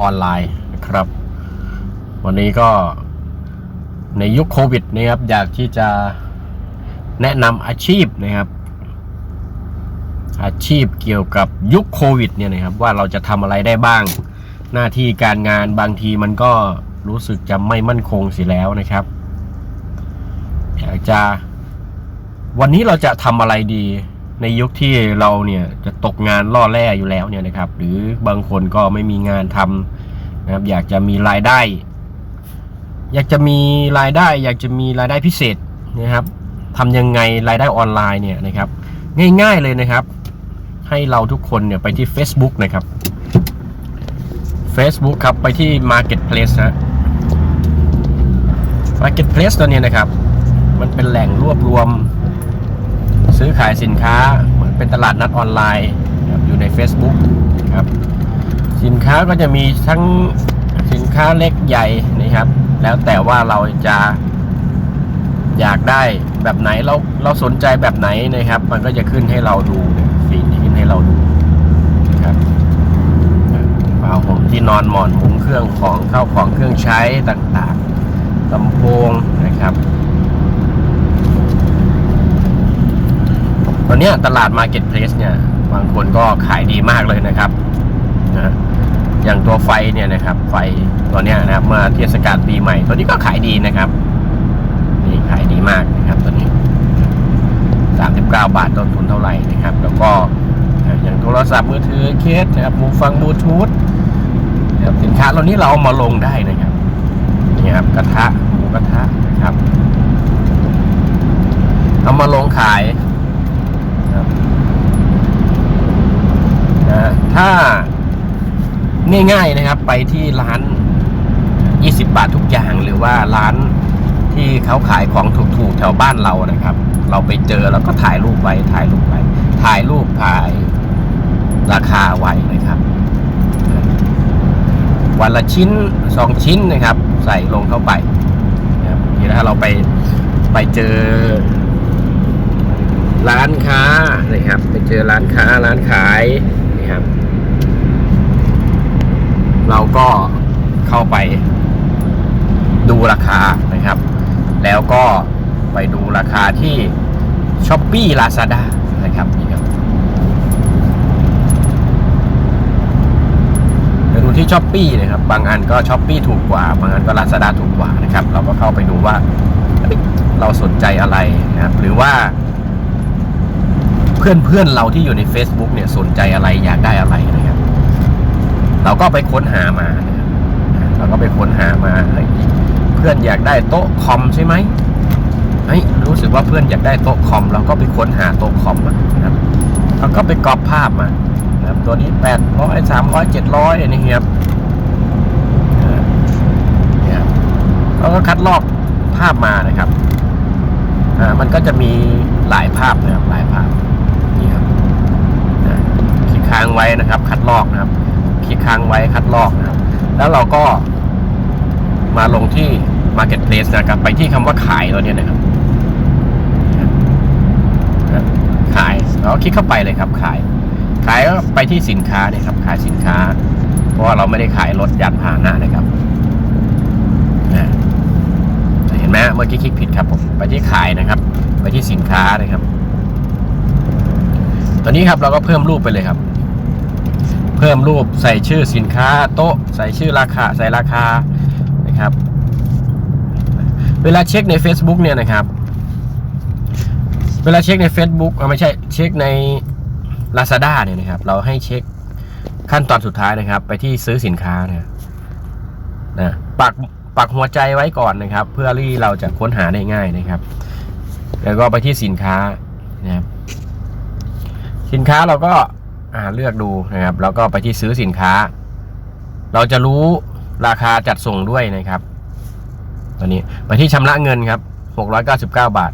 ออนไลน์นะครับ วันนี้ก็ในยุคโควิดนะครับ อยากที่จะแนะนำอาชีพนะครับ อาชีพเกี่ยวกับยุคโควิดเนี่ยนะครับว่าเราจะทำอะไรได้บ้าง หน้าที่การงานบางทีมันก็รู้สึกจะไม่มั่นคงเสียแล้วนะครับอยากจะวันนี้เราจะทำอะไรดี ในยุคที่เราเนี่ยจะตกงานล่อแร่อยู่แล้วเนี่ยนะครับ หรือบางคนก็ไม่มีงานทำนะครับ อยากจะมีรายได้ อยากจะมีรายได้ อยากจะมีรายได้พิเศษนะครับทำยังไงรายได้ออนไลน์เนี่ยนะครับ ง่ายๆเลยนะครับ ให้เราทุกคนเนี่ยไปที่ Facebook นะครับ Facebook ครับไปที่ Marketplace นะ Marketplace ตัวเนี้ยนะครับ มันเป็นแหล่งรวบรวม ซื้อขายสินค้าเหมือนเป็นตลาดนัดออนไลน์อยู่ใน Facebook ครับสินค้าก็จะมีทั้งสินค้าเล็กใหญ่นะครับ แล้วแต่ว่าเราจะอยากได้แบบไหนเราเราสนใจแบบไหนนะครับ มันก็จะขึ้นให้เราดูเนี่ยฟีดที่ขึ้นให้เราดูนะครับผ้าห่มที่นอนหมอนมุ้งเครื่องของเข้าของเครื่องใช้ต่างๆลำโพงนะครับ อนเนี้ยตลาด Marketplace เนี่ย บางคนก็ขายดีมากเลยนะครับนะอย่างตัวไฟเนี่ยนะครับ ไฟตัวเนี้ยนะครับเมื่อเทศกาลปีใหม่ ตัวนี้ก็ขายดีนะครับ นี่ขายดีมากนะครับตัวนี้ 39 บาทต้นทุนเท่าไหร่นะครับ แล้วก็อย่างโทรศัพท์มือถือเคสนะครับหูฟังบลูทูธนะครับสินค้าเหล่านี้เราเอามาลงได้นะครับนี่ครับกระทะหมูกระทะนะครับ เอามาลงขาย ครับนะ ถ้าง่ายๆนะครับ ไปที่ร้าน 20 บาททุกอย่างหรือว่าร้านที่เขาขายของถูกๆแถวบ้านเรานะครับ เราไปเจอแล้วก็ถ่ายรูปไว้ ถ่ายรูปไว้ ถ่ายรูปถ่ายราคาไว้นะครับ วันละชิ้นสองชิ้นนะครับ ใส่ลงเข้าไปนะครับทีถ้าเราไปไปเจอ ร้านค้านะครับ ไปเจอร้านค้าร้านขายนะครับ เราก็เข้าไปดูราคานะครับ แล้วก็ไปดูราคาที่ช้อปปี้ลาซาด้านะครับนี่ครับไปดูที่ช้อปปี้นะครับ บางอันก็ช้อปปี้ถูกกว่า บางอันก็ลาซาด้าถูกกว่านะครับ เราก็เข้าไปดูว่าเราสนใจอะไรนะครับ หรือว่า เพื่อนเพื่อนๆเราที่อยู่ใน Facebook เนี่ยสนใจอะไรอยากได้อะไร ก็ไปค้นหามา เราก็ไปค้นหามาเพื่อนอยากได้โต๊ะคอมใช่ไหมเฮ้ยรู้สึกว่าเพื่อนอยากได้โต๊ะคอม เราก็ไปค้นหาโต๊ะคอมมานะครับเราก็ไปกรอบภาพมานะครับตัวนี้แปดร้อยสามร้อยเจ็ดร้อยนี่ครับเนี่ยครับเราก็คัดลอกภาพมานะครับอ่ามันก็จะมีหลายภาพนะครับหลายภาพนี่ครับคลิกค้างไว้นะครับ คัดลอกนะครับ คลิกค้างไว้คัดลอกนะครับ แล้วเราก็มาลงที่ Marketplace นะครับ ไปที่คำว่าขายตัวเนี้ยนะครับ ขายเราคลิกเข้าไปเลยครับ ขาย ขายก็ไปที่สินค้าเนี่ยครับ ขายสินค้า เพราะว่าเราไม่ได้ขายรถยานพาหนะนะครับนะเห็นไหมเมื่อกี้คลิกผิดครับผม ไปที่ขายนะครับ ไปที่สินค้านะครับ ตอนนี้ครับเราก็เพิ่มรูปไปเลยครับ พิ่มรูปใส่ชื่อสินค้าโต๊ะ ใส่ชื่อราคา ใส่ราคานะครับ เวลาเช็คใน Facebook เนี่ยนะครับ เวลาเช็คใน Facebook เอาไม่ใช่เช็คใน Lazada เนี่ยนะครับ เราให้เช็คขั้นตอนสุดท้ายนะครับ ไปที่ซื้อสินค้านะนะปักปักหัวใจไว้ก่อนนะครับ เพื่อที่เราจะค้นหาได้ง่ายนะครับ แล้วก็ไปที่สินค้านะครับสินค้าเราก็ เลือกดูนะครับ แล้วก็ไปที่ซื้อสินค้า เราจะรู้ราคาจัดส่งด้วยนะครับตอนนี้ไปที่ชำระเงินครับ699 บาท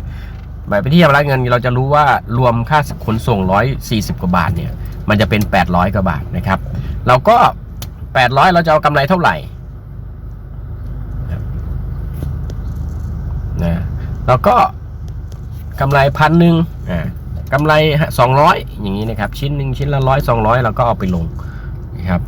ไปที่ชำระเงินเราจะรู้ว่ารวมค่าขนส่ง 140 กว่าบาทเนี่ย มันจะเป็น 800 กว่าบาทนะครับ เราก็ 800 เราจะเอากำไรเท่าไหร่นะเราก็กำไรพันหนึ่งอ่า กำไรสองร้อยอย่างนี้นะครับ ชิ้นหนึ่งชิ้นละร้อยสองร้อยเราก็เอาไปลงนะครับ